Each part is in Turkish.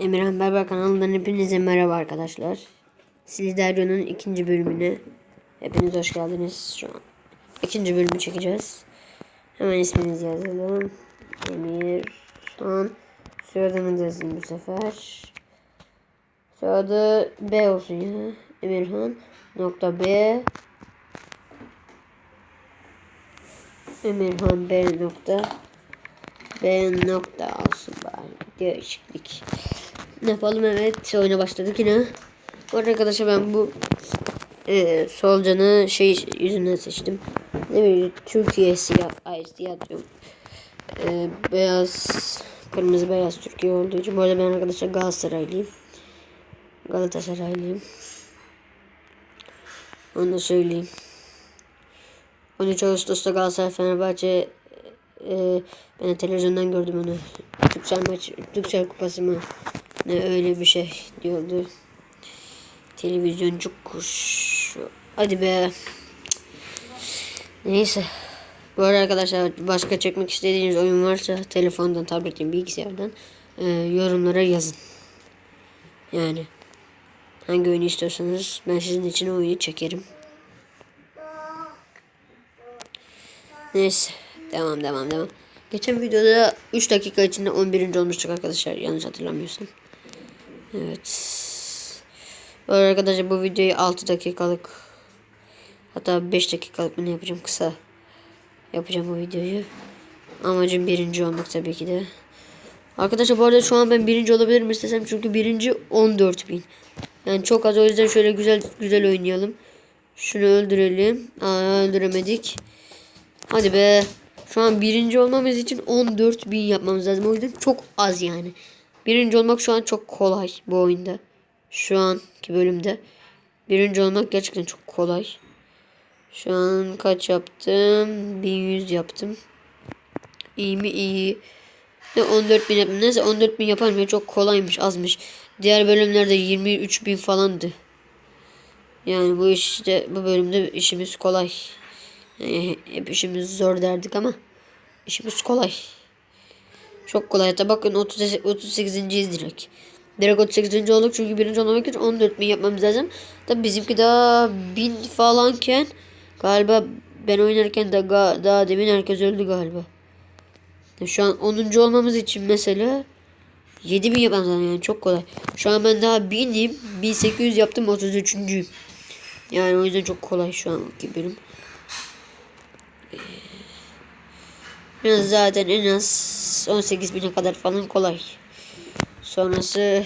Emirhan Berber kanalından hepinize merhaba arkadaşlar. Sliderio'nun ikinci bölümüne hepiniz hoş geldiniz şu an. İkinci bölümü çekeceğiz. Hemen isminizi yazalım. Emirhan. Soyadını yazayım bu sefer. Soyadı B olsun ya. Emirhan nokta B Emirhan B nokta B nokta olsun bari. Değişiklik. Ne yapalım evet oyuna başladık yine. Bu arada arkadaşlar ben bu e, solucanı şey yüzünden seçtim. Ne bileyim Türkiye siyah. Ay siyah. E, beyaz kırmızı beyaz Türkiye olduğu için. Bu arada ben arkadaşlar Galatasaraylıyım. Galatasaraylıyım. Onu da söyleyeyim. 13 Ağustos'ta Galatasaray Fenerbahçe e, ben de televizyondan gördüm onu. Türksel maç, Türksel kupası mı? Ne öyle bir şey diyordu. Televizyoncu kuş. Hadi be. Neyse. Bu arada arkadaşlar başka çekmek istediğiniz oyun varsa telefondan, tabletten, bilgisayardan e, yorumlara yazın. Yani hangi oyunu istiyorsanız ben sizin için oyunu çekerim. Neyse. Devam devam devam. Geçen videoda 3 dakika içinde 11. olmuştuk arkadaşlar. Yanlış hatırlamıyorsam. Evet. Arada arkadaşlar bu videoyu 6 dakikalık hatta 5 dakikalık mı yapacağım kısa yapacağım bu videoyu. Amacım birinci olmak tabii ki de. Arkadaşlar bu arada şu an ben birinci olabilirim istesem çünkü birinci 14 bin. Yani çok az o yüzden şöyle güzel güzel oynayalım. Şunu öldürelim. Aa, öldüremedik. Hadi be. Şu an birinci olmamız için 14 bin yapmamız lazım. O yüzden çok az yani. Birinci olmak şu an çok kolay bu oyunda. Şu anki bölümde. Birinci olmak gerçekten çok kolay. Şu an kaç yaptım? 1100 yaptım. İyi mi? İyi. Ve 14 bin yaptım. Neyse 14 bin yaparım ya çok kolaymış azmış. Diğer bölümlerde 23 bin falandı. Yani bu işte bu bölümde işimiz kolay. Yani hep işimiz zor derdik ama işimiz kolay. Çok kolay. Hatta bakın 30, 38.yiz direkt. Direkt 38. olduk çünkü birinci olmamak için 14 bin yapmamız lazım. Tabi bizimki daha 1000 falanken galiba ben oynarken de daha demin herkes öldü galiba. Şu an 10. olmamız için mesela 7000 yapmamız lazım yani çok kolay. Şu an ben daha 1000'im. 1800 yaptım 33.yüm. Yani o yüzden çok kolay şu anki bölüm. Biraz zaten en az 18 bine kadar falan kolay. Sonrası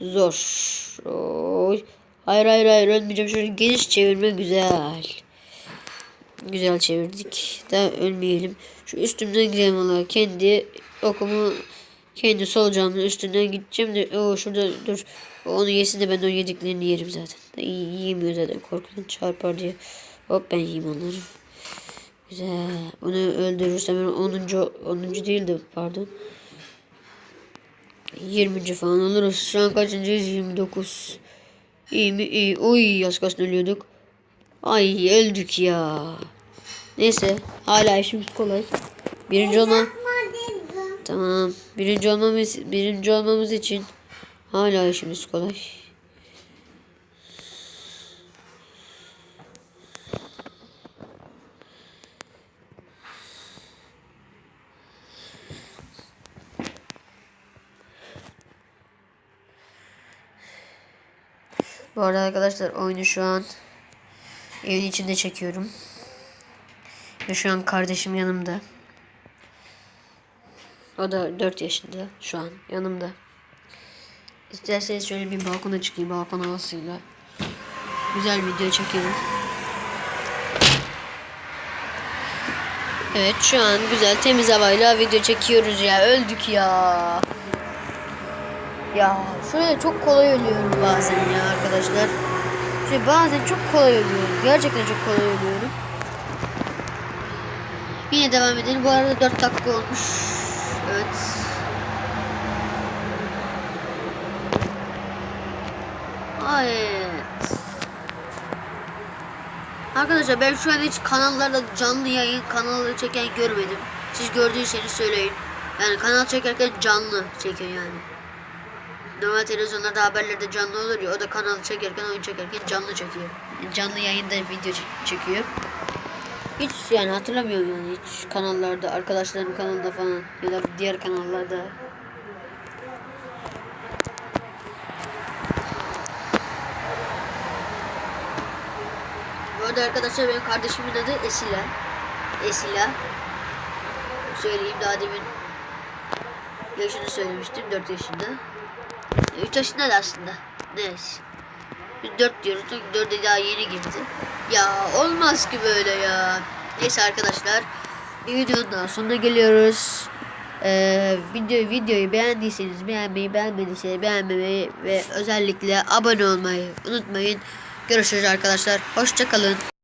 zor. Oy. Hayır hayır hayır ölmeyeceğim. Şöyle geniş çevirme güzel. Güzel çevirdik. Daha ölmeyelim. Şu üstümden gidelim valla. Kendi okumu kendi solucanımın üstünden gideceğim de o şurada dur. Onu yesin de ben o yediklerini yerim zaten. Yiyemiyor zaten korkudan çarpar diye. Hop ben yiyeyim onları. Güzel. Onu öldürürsem 10. 10. değildi pardon. 20. falan oluruz. Şu an kaçıncıyız? 29. İyi mi? İyi. Oy az kalsın ölüyorduk. Ay öldük ya. Neyse. Hala işimiz kolay. Birinci olma. Tamam. Birinci olmamız, birinci olmamız için hala işimiz kolay. Bu arada arkadaşlar oyunu şu an evin içinde çekiyorum. Ve şu an kardeşim yanımda. O da 4 yaşında şu an yanımda. İsterseniz şöyle bir balkona çıkayım balkon havasıyla. Güzel video çekelim. Evet şu an güzel temiz havayla video çekiyoruz ya. Öldük ya. Ya şöyle çok kolay ölüyorum bazen ya arkadaşlar. Şöyle bazen çok kolay ölüyorum. Gerçekten çok kolay ölüyorum. Yine devam edelim. Bu arada 4 dakika olmuş. Evet. Evet. Arkadaşlar ben şu an hiç kanallarda canlı yayın kanalı çeken görmedim. Siz gördüyseniz söyleyin. Yani kanal çekerken canlı çekiyor yani. Normal televizyonlarda haberlerde canlı olur ya o da kanalı çekerken oyun çekerken canlı çekiyor. Yani canlı yayında video çek- çekiyor. Hiç yani hatırlamıyorum yani hiç kanallarda arkadaşlarım kanalda falan ya da diğer kanallarda. Bu arada arkadaşlar benim kardeşimin adı Esila. Esila. Söyleyeyim daha demin yaşını söylemiştim 4 yaşında. 3 yaşında da aslında. Neyse. Biz 4 diyoruz. 4'e daha yeni girdi. Ya olmaz ki böyle ya. Neyse arkadaşlar. Bir videonun daha sonuna geliyoruz. Ee, video, videoyu beğendiyseniz beğenmeyi, beğenmediyseniz beğenmemeyi ve özellikle abone olmayı unutmayın. Görüşürüz arkadaşlar. Hoşçakalın.